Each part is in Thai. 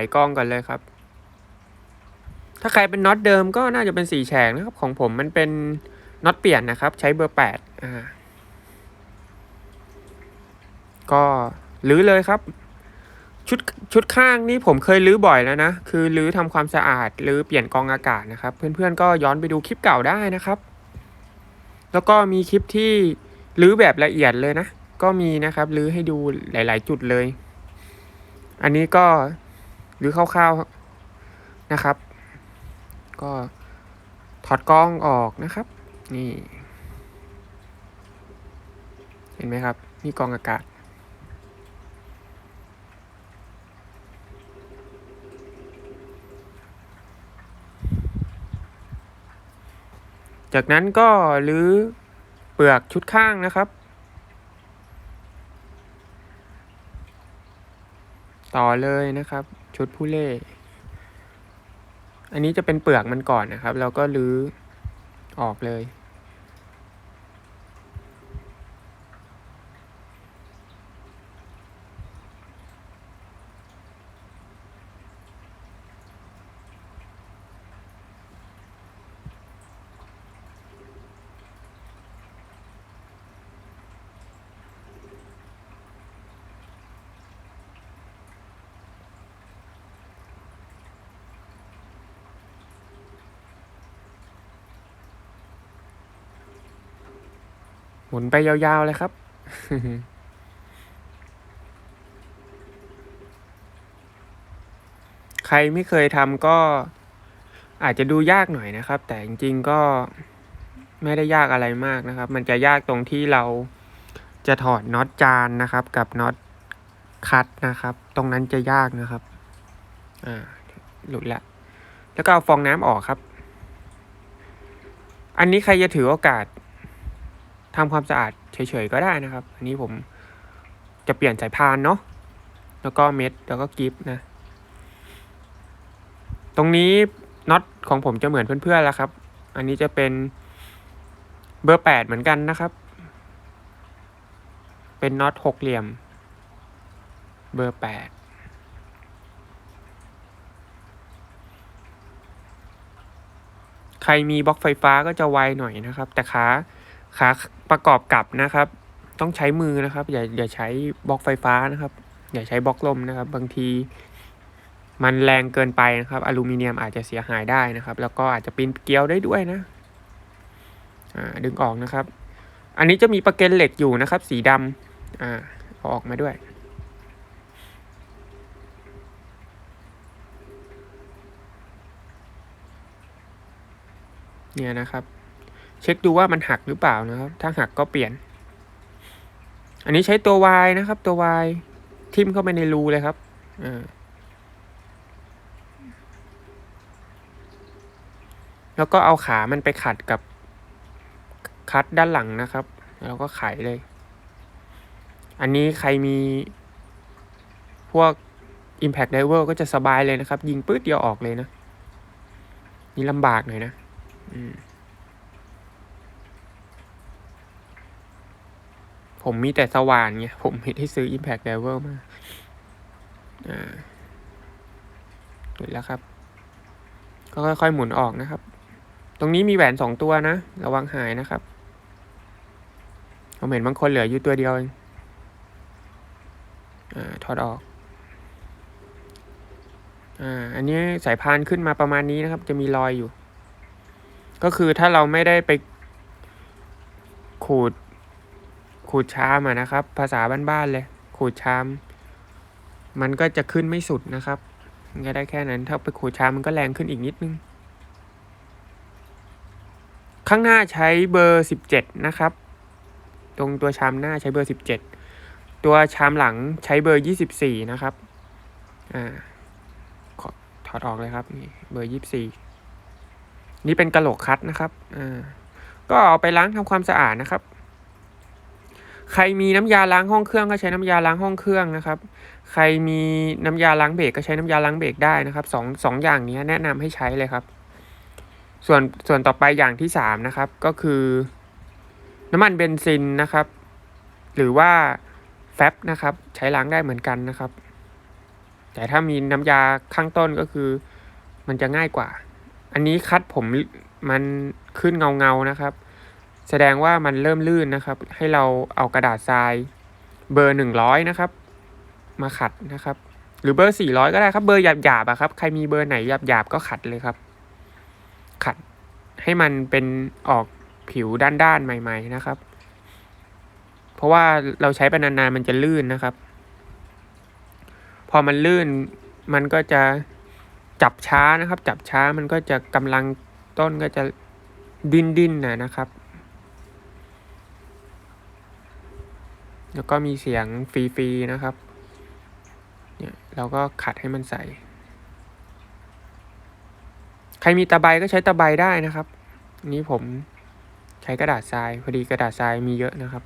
ไขกองก่อนเลยครับ ถ้าใครเป็นน็อตเดิมก็น่าจะเป็นสี่แฉกนะครับ ของผมมันเป็นน็อตเปลี่ยนนะครับ ใช้เบอร์แปดอ่าก็รื้อเลยครับชุดชุดข้างนี่ผมเคยรื้อบ่อยแล้วนะ คือรื้อทำความสะอาดหรือเปลี่ยนกองอากาศนะครับ เพื่อนๆก็ย้อนไปดูคลิปเก่าได้นะครับ แล้วก็มีคลิปที่รื้อแบบละเอียดเลยนะ ก็มีนะครับรื้อให้ดูหลาย ๆ จุดเลย อันนี้ก็ หรือคร่าวๆนะครับ ก็ถอดกล้องออกนะครับ นี่ เห็นไหมครับ นี่กองอากาศ จากนั้นก็รื้อเปลือกชุดข้างนะครับ ต่อเลยนะครับ ชุดผู้เล่ อันนี้จะเป็นเปลือกมันก่อนนะครับ แล้วก็รื้อออกเลย หมุนไปยาวๆเลยครับ ใครไม่เคยทำก็อาจจะดูยากหน่อยนะครับ แต่จริงๆก็ไม่ได้ยากอะไรมากนะครับ มันจะยากตรงที่เราจะถอดน็อตจานนะครับ กับน็อตคัตนะครับ ตรงนั้นจะยากนะครับ อ่า หลุดละ แล้วก็เอาฟองน้ำออกครับ อันนี้ใครจะถือโอกาส ทำความสะอาดเฉยๆก็ได้นะครับ อันนี้ผมจะเปลี่ยนสายพานเนาะแล้วก็เม็ดแล้วก็กิฟนะ ตรงนี้น็อตของผมจะเหมือนเพื่อนๆแล้วครับ อันนี้จะเป็นเบอร์แปดเหมือนกันนะครับ เป็นน็อตหกเหลี่ยม เบอร์แปดใครมีบล็อกไฟฟ้าก็จะไวหน่อยนะครับ แต่ขา ขาประกอบกับนะครับ ต้องใช้มือนะครับ อย่าอย่าใช้บล็อกไฟฟ้านะครับ อย่าใช้บล็อกลมนะครับ บางที มันแรงเกินไปนะครับ อลูมิเนียมอาจจะเสียหายได้นะครับ แล้วก็อาจจะปีนเกลียวได้ด้วยนะดึงออกนะครับ อันนี้จะมีประเก็นเหล็กอยู่นะครับ สีดำอ่าออกมาด้วยเนี่ยนะครับ เช็คดูว่ามันหักหรือเปล่านะครับ ถ้าหักก็เปลี่ยน อันนี้ใช้ตัว Y นะครับ ตัว Y ทิ่มเข้าไปในรูเลยครับอ่าแล้วก็เอาขามันไปขัดกับคัดด้านหลังนะครับ แล้วก็ไขเลย อันนี้ใครมีพวก Impact Diver ก็จะสบายเลยนะครับ ยิงปื๊ดเดียวออกเลยนะ นี่ลำบากหน่อยนะ อืม ผมมีแต่สว่านไงผมไม่ได้ซื้อ Impact Level มา อ่าหลุดแล้วครับ ก็ค่อยๆหมุนออกนะครับ ตรงนี้มีแหวนสองตัวนะ ระวังหายนะครับผมเห็นบางคนเหลืออยู่ตัวเดียวเองอ่าถอดออกอ่าอันนี้สายพานขึ้นมาประมาณนี้นะครับ จะมีรอยอยู่ ก็คือถ้าเราไม่ได้ไปขูด ขูดชามอะนะครับ ภาษาบ้านๆเลย ขูดชาม มันก็จะขึ้นไม่สุดนะครับมันก็ได้แค่นั้นถ้าไปขูดชามมันก็แรงขึ้นอีกนิดนึง ข้างหน้าใช้เบอร์สิบเจ็ดนะครับ ตรงตัวชามหน้าใช้เบอร์สิบเจ็ดตัวชามหลังใช้เบอร์ยี่สิบสี่นะครับ อ่าขอถอดออกเลยครับนี่เบอร์ยี่สิบสี่นี่เป็นกระโหลกคัดนะครับ อ่า ก็เอาไปล้างทำความสะอาดนะครับ ใครมีน้ำยาล้างห้องเครื่องก็ใช้น้ำยาล้างห้องเครื่องนะครับ ใครมีน้ำยาล้างเบรกก็ใช้น้ำยาล้างเบรกได้นะครับสองสองอย่างนี้แนะนำให้ใช้เลยครับ ส่วนส่วนต่อไปอย่างที่สามนะครับก็คือ น้ำมันเบนซินนะครับ หรือว่าไฟบนะครับ ใช้ล้างได้เหมือนกันนะครับ แต่ถ้ามีน้ำยาข้างต้นก็คือ มันจะง่ายกว่า อันนี้คัดผมมันขึ้นเงาเงานะครับ แสดงว่ามันเริ่มลื่นนะครับ ให้เราเอากระดาษทรายเบอร์หนึ่งร้อยนะครับ มาขัดนะครับ หรือเบอร์สี่ร้อยก็ได้ครับ เบอร์หยาบหยาบอะครับใครมีเบอร์ไหนหยาบหยาบก็ขัดเลยครับ ขัดให้มันเป็นออกผิวด้านๆใหม่ ๆนะครับ เพราะว่าเราใช้ไปนานๆมันจะลื่นนะครับ พอมันลื่นมันก็จะจับช้านะครับ จับช้ามันก็จะกำลังต้นก็จะดิ้นดิ้นนะนะครับ แล้วก็มีเสียงฟรีๆนะครับ เนี่ยเราก็ขัดให้มันใส ใครมีตะไบก็ใช้ตะไบได้นะครับนนี้ผมใช้กระดาษทรายพอดีกระดาษทรายมีเยอะนะครับ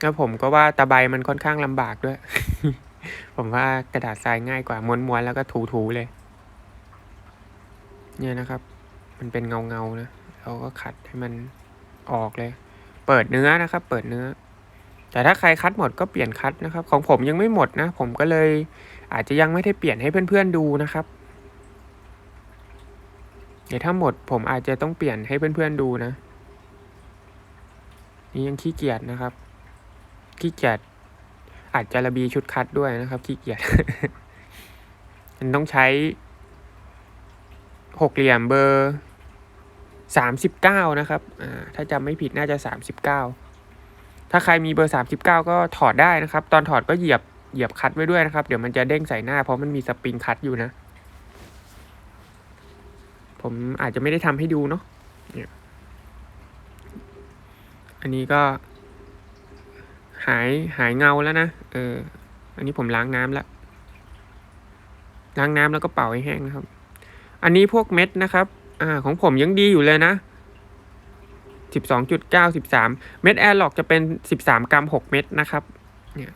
แล้วผมก็ว่าตะไบมันค่อนข้างลำบากด้วย ผมว่ากระดาษทรายง่ายกว่าม้วนๆแล้วก็ถูๆเลย เนี่ยนะครับ มันเป็นเงาเงานะเราก็ขัดให้มันออกเลย เปิดเนื้อนะครับ เปิดเนื้อ แต่ถ้าใครคัดหมดก็เปลี่ยนคัดนะครับ ของผมยังไม่หมดนะ ผมก็เลยอาจจะยังไม่ได้เปลี่ยนให้เพื่อนๆดูนะครับ เดี๋ยวถ้าหมดผมอาจจะต้องเปลี่ยนให้เพื่อนๆดูนะ นี่ยังขี้เกียจนะครับ ขี้เกียจอาจจะระบีชุดคัดด้วยนะครับ ขี้เกียจมันต้องใช้ หกเหลี่ยมเบอร์สามสิบเก้านะครับถ้าจำไม่ผิดน่าจะสามสิบเก้าถ้าใครมีเบอร์สามสิบเก้าก็ถอดได้นะครับ ตอนถอดก็เหยียบเหยียบคัดไว้ด้วยนะครับ เดี๋ยวมันจะเด้งใส่หน้าเพราะมันมีสปริงคัดอยู่นะ ผมอาจจะไม่ได้ทำให้ดูเนาะอันนี้ก็ หายหายเงาแล้วนะ เออ อันนี้ผมล้างน้ำแล้ว ล้างน้ำแล้วก็เป่าให้แห้งนะครับ อันนี้พวกเม็ดนะครับอ่าของผมยังดีอยู่เลยนะสิบสองจุดเก้าสิบสามเม็ดแอร์ล็อกจะเป็นสิบสามกรัมหกเม็ดนะครับ เนี่ย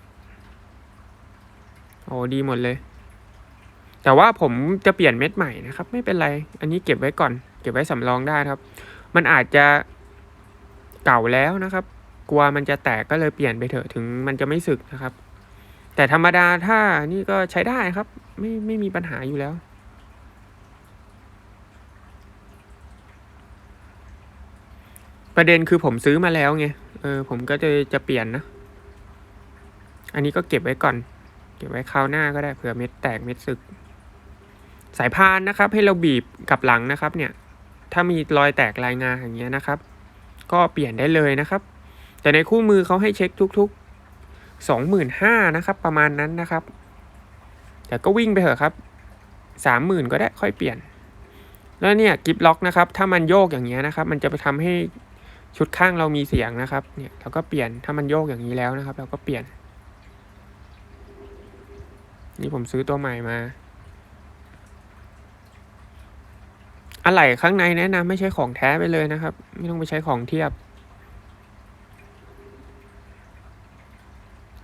โอ้ดีหมดเลย แต่ว่าผมจะเปลี่ยนเม็ดใหม่นะครับ ไม่เป็นไร อันนี้เก็บไว้ก่อน เก็บไว้สำรองได้ครับ มันอาจจะเก่าแล้วนะครับ กลัวมันจะแตกก็เลยเปลี่ยนไปเถอะ ถึงมันจะไม่สึกนะครับ แต่ธรรมดาถ้านี่ก็ใช้ได้ครับ ไม่ไม่มีปัญหาอยู่แล้ว ประเด็นคือผมซื้อมาแล้วไง เออ ผมก็จะจะเปลี่ยนนะ อันนี้ก็เก็บไว้ก่อน เก็บไว้คราวหน้าก็ได้เผื่อเม็ดแตกเม็ดสึก สายพานนะครับ ให้เราบีบกับหลังนะครับ เนี่ย ถ้ามีรอยแตกลายงาอย่างเงี้ยนะครับ ก็เปลี่ยนได้เลยนะครับ แต่ในคู่มือเขาให้เช็คทุกๆสองหมื่นห้านะครับ ประมาณนั้นนะครับ แต่ก็วิ่งไปเถอะครับสามหมื่นก็ได้ค่อยเปลี่ยนแล้วเนี่ยกิฟล็อกนะครับ ถ้ามันโยกอย่างเงี้ยนะครับ มันจะไปทำให้ ชุดข้างเรามีเสียงนะครับ เนี่ยเราก็เปลี่ยนถ้ามันโยกอย่างนี้แล้วนะครับ เราก็เปลี่ยน นี่ผมซื้อตัวใหม่มาอะไหล่ข้างในแนะนำไม่ใช่ของแท้ไปเลยนะครับ ไม่ต้องไปใช้ของเทียบ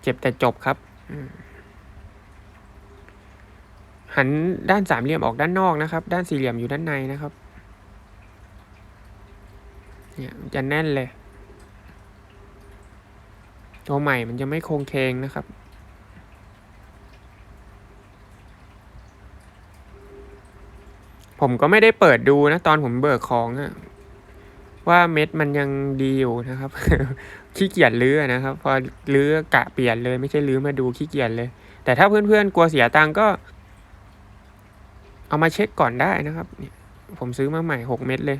เจ็บแต่จบครับหันด้านสามเหลี่ยมออกด้านนอกนะครับ ด้านสี่เหลี่ยมอยู่ด้านในนะครับ เนี่ยมันจะแน่นเลย ตัวใหม่มันจะไม่โคงเคงนะครับ ผมก็ไม่ได้เปิดดูนะ ตอนผมเบิกของอะว่าเม็ดมันยังดีอยู่นะครับขี้เกียจลื้อนะครับ พอลื้อกะเปลี่ยนเลยไม่ใช่ลื้อมาดูขี้เกียจเลย แต่ถ้าเพื่อนๆกลัวเสียตังก็ เอามาเช็คก่อนได้นะครับผมซื้อมาใหม่หกเม็ดเลย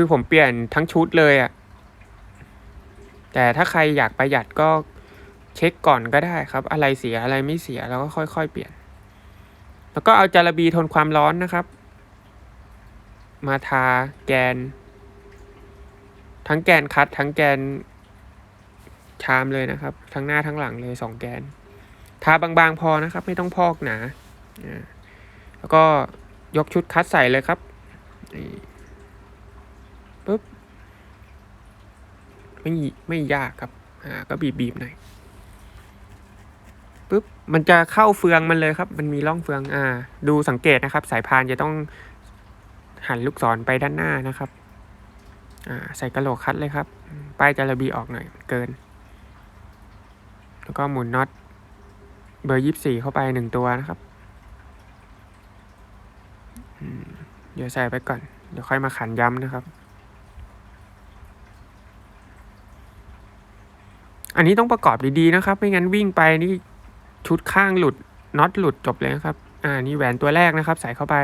คือผมเปลี่ยนทั้งชุดเลยอะ่ะ แต่ถ้าใครอยากประหยัดก็เช็คก่อนก็ได้ครับ อะไรเสียอะไรไม่เสียแล้วก็ค่อยๆเปลี่ยน แล้วก็เอาจาระบีทนความร้อนนะครับ มาทาแกน ทั้งแกนคัดทั้งแกนชามเลยนะครับ ทั้งหน้าทั้งหลังเลยสองแกน ทาบางๆพอนะครับ ไม่ต้องพอกหนา แล้วก็ยกชุดคัดใส่เลยครับ ปุ๊บไม่ไม่ยากครับ อ่า ก็บีบบีบๆหน่อยปุ๊บมันจะเข้าเฟืองมันเลยครับ มันมีร่องเฟือง อ่า ดูสังเกตนะครับ สายพานจะต้องหันลูกศรไปด้านหน้านะครับ อ่า ใส่กระโหลกคัดเลยครับ ป้ายจะระบีออกหน่อย เกิน แล้วก็หมุนน็อตเบอร์ยี่สี่เข้าไปหนึ่งตัวนะครับเดี๋ยวใส่ไปก่อน เดี๋ยวค่อยมาขันย้ำนะครับ อันนี้ต้องประกอบดีๆนะครับ ไม่งั้นวิ่งไปนี่ชุดข้างหลุดน็อตหลุดจบเลยนะครับ อ่านี่แหวนตัวแรกนะครับ ใส่เข้าไป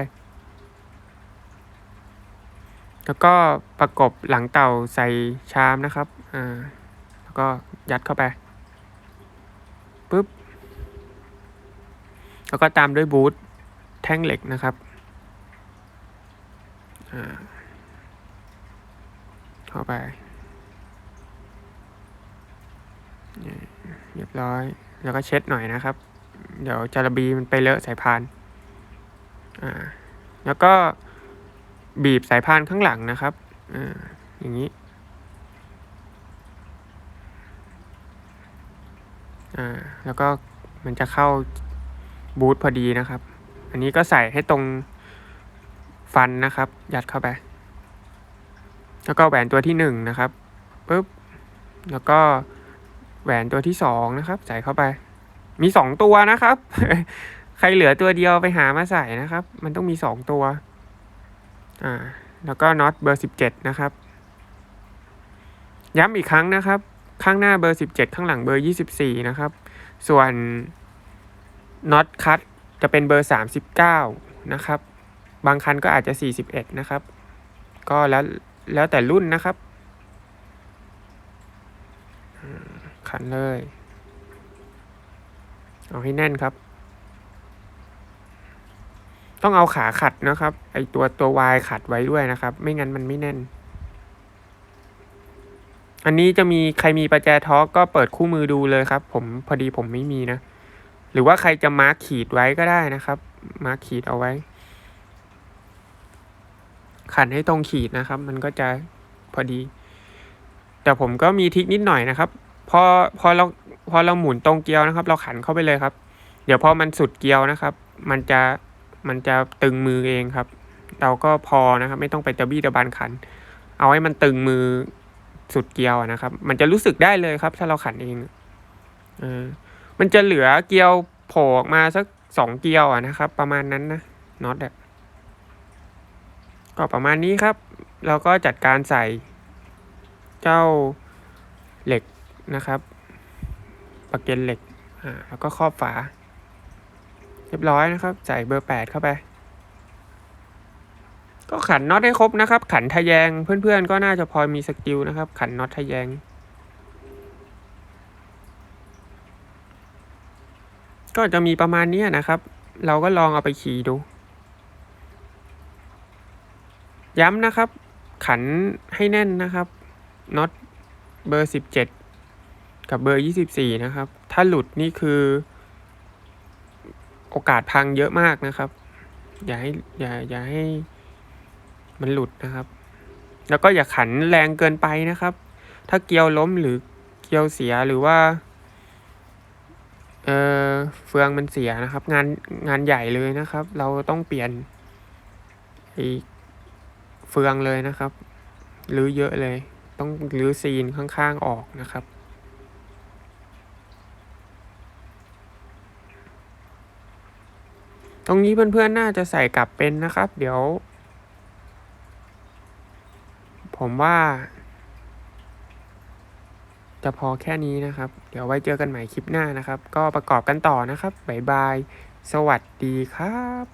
แล้วก็ประกบหลังเต่าใส่ชามนะครับ อ่า แล้วก็ยัดเข้าไปปุ๊บ แล้วก็ตามด้วยบูทแท่งเหล็กนะครับ อ่า เข้าไป เรียบร้อย แล้วก็เช็ดหน่อยนะครับ เดี๋ยวจาระบีมันไปเลอะสายพานอ่าแล้วก็บีบสายพานข้างหลังนะครับอ่าอย่างนี้อ่าแล้วก็มันจะเข้าบูทพอดีนะครับ อันนี้ก็ใส่ให้ตรงฟันนะครับ ยัดเข้าไป แล้วก็แหวนตัวที่หนึ่งนะครับปุ๊บแล้วก็ แหวนตัวที่สองนะครับ ใส่เข้าไป มีสองตัวนะครับ ใครเหลือตัวเดียวไปหามาใส่นะครับ มันต้องมีสองตัว อ่า แล้วก็น็อตเบอร์สิบเจ็ดนะครับ ย้ำอีกครั้งนะครับ ข้างหน้าเบอร์สิบเจ็ดข้างหลังเบอร์ยี่สิบสี่นะครับ ส่วนน็อตคัตจะเป็นเบอร์สามสิบเก้านะครับ บางคันก็อาจจะสี่สิบเอ็ดนะครับ ก็แล้วแล้วแต่รุ่นนะครับอืม ขันเลย เอาให้แน่นครับ ต้องเอาขาขัดนะครับ ไอตัวตัววายขัดไว้ด้วยนะครับ ไม่งั้นมันไม่แน่น อันนี้จะมีใครมีประแจทอกก็เปิดคู่มือดูเลยครับ ผมพอดีผมไม่มีนะ หรือว่าใครจะมาร์คขีดไว้ก็ได้นะครับ มาร์คขีดเอาไว้ ขันให้ตรงขีดนะครับ มันก็จะพอดีแต่ผมก็มีทิกนิดหน่อยนะครับ พอพอเราพอเราหมุนตรงเกลียวนะครับ เราขันเข้าไปเลยครับ เดี๋ยวพอมันสุดเกลียวนะครับ มันจะมันจะตึงมือเองครับ เราก็พอนะครับ ไม่ต้องไปตะบี้ตะบันขัน เอาให้มันตึงมือสุดเกลียวนะครับ มันจะรู้สึกได้เลยครับ ถ้าเราขันเองเออมันจะเหลือเกลียวโผล่ออกมาสักสองเกลียวอะนะครับ ประมาณนั้นนะน็อตอะก็ประมาณนี้ครับ เราก็จัดการใส่เจ้าเหล็ก นะครับประเก็นเหล็กอ่าแล้วก็ครอบฝา เรียบร้อยนะครับใส่เบอร์แปดเข้าไป ก็ขันน็อตให้ครบนะครับ ขันทะแยงเพื่อนๆ ก็น่าจะพอมีสกิลนะครับ ขันน็อตทะแยงก็จะมีประมาณนี้นะครับ เราก็ลองเอาไปขี่ดู ย้ำนะครับ ขันให้แน่นนะครับน็อตเบอร์สิบเจ็ด กับเบอร์ยี่สิบสี่นะครับ ถ้าหลุดนี่คือ โอกาสพังเยอะมากนะครับ อย่าให้อย่าอย่าให้มันหลุดนะครับ แล้วก็อย่าขันแรงเกินไปนะครับ ถ้าเกียวล้มหรือเกียวเสียหรือว่าเออเฟืองมันเสียนะครับ งานงานใหญ่เลยนะครับ เราต้องเปลี่ยนไอเฟืองเลยนะครับรื้อเยอะเลย ต้องรื้อซีนข้างๆออกนะครับ ตรงนี้เพื่อนๆน่าจะใส่กลับเป็นนะครับ เดี๋ยว ผมว่า จะพอแค่นี้นะครับ เดี๋ยวไว้เจอกันใหม่คลิปหน้านะครับ ก็ประกอบกันต่อนะครับ บ๊ายบาย สวัสดีครับ